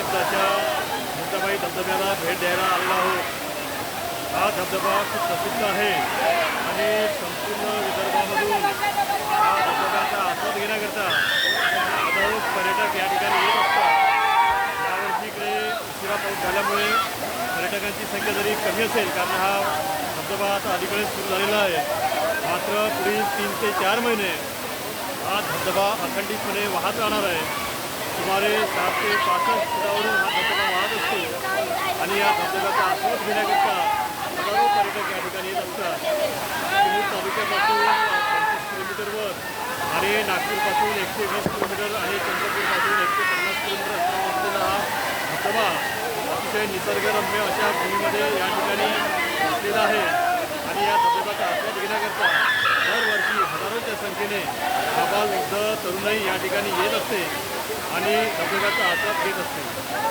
प्रसिद्धाच्या अशा धबधब्याला भेट द्यायला आलेलो आहोत. हा धबधबा खूप प्रसिद्ध आहे. आणि संपूर्ण विदर्भामधून हा धबधब्याचा आस्वाद घेण्याकरता हजारो पर्यटक या ठिकाणी येत असतात. यावर्षी इकडे उशिरा पाऊस झाल्यामुळे पर्यटकांची संख्या जरी कमी असेल कारण हा धबधबा आता अलीकडे सुरू झालेला आहे. मात्र पुढील तीन ते चार महिने हा धबधबा अखंडितपणे वाहत राहणार आहे. सुमारे सात ते पासष्ट फुटावरून हा धबधबा वाहत असतो. आणि या धबधब्याचा आस्वाद घेण्याकरता हजारो पर्यटक या ठिकाणी येत असतात. चिमूर तालुक्यापासून पंचवीस किलोमीटरवर आणि नागपूरपासून एकशे वीस किलोमीटर आणि चंद्रपूरपासून एकशे पन्नास किलोमीटर अंतरावर असलेला हा धबधबा अतिशय निसर्गरम्य अशा भूमीमध्ये या ठिकाणी वसलेला आहे. आणि या धबधब्याचा आस्वाद घेण्याकरता दरवर्षी हजारोच्या संख्येने बाबा एकदा तरुणाई या ठिकाणी येत असते आणि धबधब्याचा आस्वाद घेत असते.